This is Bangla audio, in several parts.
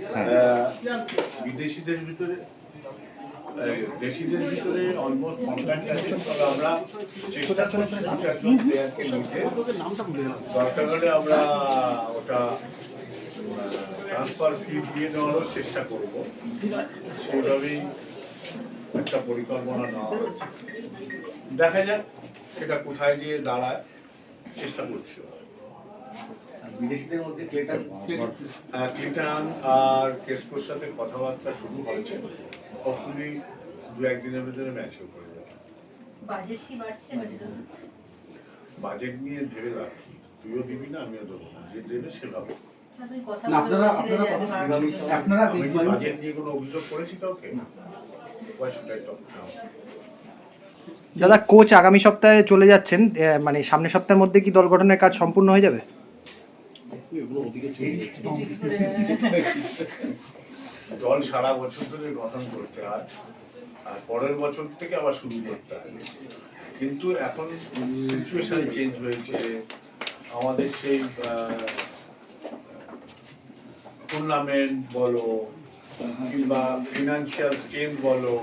আহ, বিদেশিদের ভিতরে দেশিদের ভিতরে অলমোস্ট কন্ট্যাক্ট তবে আমরা চেষ্টা করছি দু চারজন প্লেয়ারকে নিতে। দরকার হলে আমরা ওটা ট্রান্সফার ফি দিয়ে নেওয়ারও চেষ্টা করব। সেইভাবেই একটা পরিকল্পনা নেওয়া দেখা যাক সেটা কোথায় গিয়ে দাঁড়ায় চেষ্টা করছি। বিদেশিদের মধ্যে ক্লেটন আহ, আর কেসকোর সাথে কথাবার্তা শুরু হয়েছে হপফুলি দু একদিনের ভিতরে ম্যাচও করে যাবে বাজেট কি বাড়ছে বাজেট নিয়ে ভেবে লাভ কি? তুইও দিবি না আমিও দেবো না। যে দেবে সে ভাবে আপনারা- আপনারা বাজেট নিয়ে কোনো অভিযোগ করেছি কাউকে? Why should I দাদা কোচ আগামী সপ্তাহে চলে যাচ্ছেন মানে সামনের সপ্তাহের মধ্যে কি দল গঠনের কাজ সম্পূর্ণ হয়ে যাবে? সারা বছর ধরে গঠন করতে হয় আর পরের বছর থেকে আবার শুরু করতে হয় কিন্তু এখন সিচুয়েশন চেঞ্জ হয়েছে আমাদের সেই টুর্নামেন্ট বলো কিংবা ফিনান্সিয়াল স্কিম বলো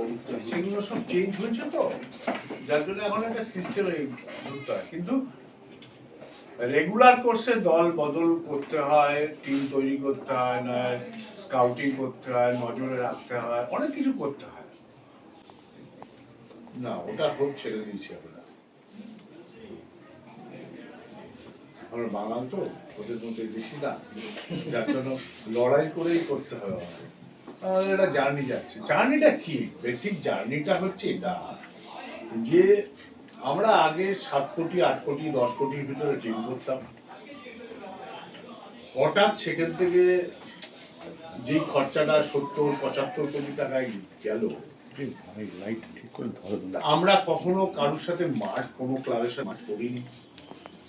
সেগুলো সব চেঞ্জ হয়েছে তো যার জন্য এখন একটা সিস্টেমে হয় কিন্তু রেগুলার কোর্সে দল বদল করতে হয় টিম তৈরি করতে হয় না স্কাউটিং করতে হয়, নজরে রাখতে হয়, অনেক কিছু করতে হয়। না, ওটা ছেড়ে দিয়েছি আমরা। আমরা বাঙাল তো, ওদের মধ্যে বেশি না। যার জন্য লড়াই করেই করতে হবে আমাদের। একটা জার্নি যাচ্ছে। জার্নিটা কি? বেসিক জার্নিটা হচ্ছে এটা। যে আমরা আগে সাত কোটি আট কোটি দশ কোটির ভিতরে টিম করতাম। হঠাৎ সেখান থেকে যে খরচাটা সত্তর পঁচাত্তর কোটি টাকায় গেল আমরা কখনো কারোর সাথে মাঠ কোনো ক্লাবের সাথে মাঠ করিনি।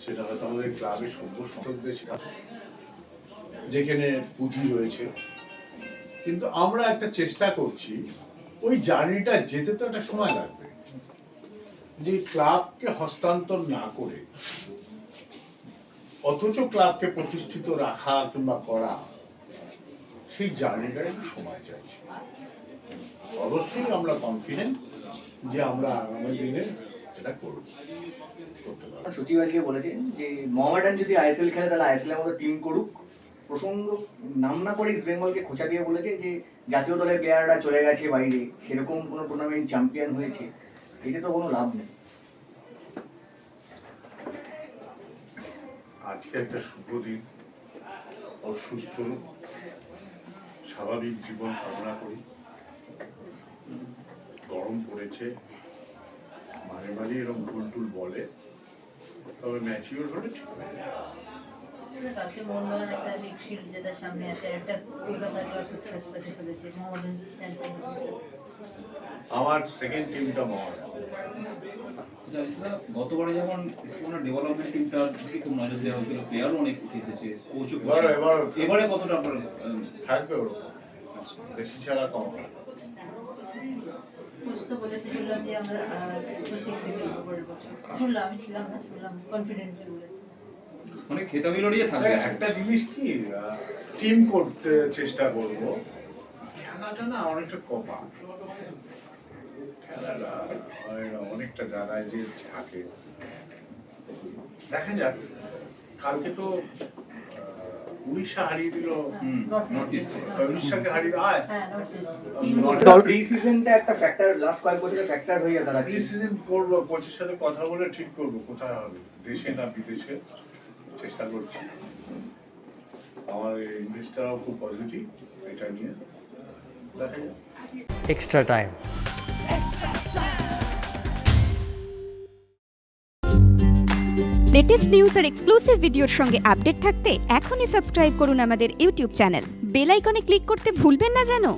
সেটা হয়তো আমাদের ক্লাবের সভ্য সদস্যদের শেখা। যেখানে পুঁজি রয়েছে। কিন্তু আমরা একটা চেষ্টা করছি ওই জার্নিটা যেতে তো একটা সময় লাগবে। যে ক্লাবকে হস্তান্তর না করে, অথচ ক্লাবকে প্রতিষ্ঠিত রাখা কিংবা করা সেই জার্নিটা একটু সময় চাইছে। অবশ্যই আমরা কনফিডেন্ট যে আমরা আগামী দিনে এটা সচিব আজকে বলেছেন যে মোহামেডান যদি আইএসএল খেলে, তাহলে আইএসএল এর মতো টিম করুক। প্রসঙ্গ, নাম না করে ইস্ট বেঙ্গলকে খোঁচা দিয়ে বলেছে যে জাতীয় দলের প্লেয়াররা চলে গেছে বাইরে, সেরকম কোনো টুর্নামেন্ট চ্যাম্পিয়ন হয়েছে। এতে তো কোনো লাভ নেই। আজকে একটা শুভ দিন। অসুস্থ, স্বাভাবিক জীবন কামনা করি। গরম পড়েছে। মাঝে মাঝে এরকম টুল বলে, তবে ম্যাচিওর হলে ঠিক হয়ে যাবে কালকে একটা লিগ শিল্ড জেতার সামনে আছে একটা কলকাতা সাকসেস পেতে চলেছে মোহামেডান আমার সেকেন্ড টিমটা গতবারে যেমন ডেভেলপমেন্ট টিমটার দিকে খুব নজর দেওয়া হয়েছিল প্লেয়ারও অনেক উঠে এসেছে কোচও এবার কতটা আপনার উম, থাকবে ওরকম। বেশি ছাড়া কম হবে না। তো বলেছে শুনলাম যে আমরা সুপার সিক্সে খেলব পরের বছর। শুনলাম আমি ছিলাম না শুনলাম কনফিডেন্টলি বলেছে। মানে খেতাবি লড়িয়ে থাকবে। একটা জিনিস কি টিম করতে চেষ্টা করব। খেলাটা না অনেকটা কপা খেলাটা অনেকটা জায়গায় যে থাকে। দেখা যাক কালকে তো উড়িষ্যা হারিয়ে দিল। উড়িষ্যাকে হারিয়ে আয়। হ্যাঁ প্রি সিজনটা একটা ফ্যাক্টর লাস্ট কয়েক বছরের ফ্যাক্টর হয়ে দাঁড়াচ্ছে। প্রি সিজন করব কোচের সাথে কথা বলে ঠিক করব কোথায় হবে দেশে না বিদেশে? চেষ্টা করছি। আমার ইংলিশটাও খুব পজিটিভ এটা নিয়ে। দেখা যাক। এক্সট্রা টাইম লেটেস্ট নিউজ আর এক্সক্লুসিভ ভিডিওর সঙ্গে আপডেট থাকতে এখনই সাবস্ক্রাইব করুন আমাদের ইউটিউব চ্যানেল বেল আইকনে ক্লিক করতে ভুলবেন না জানো?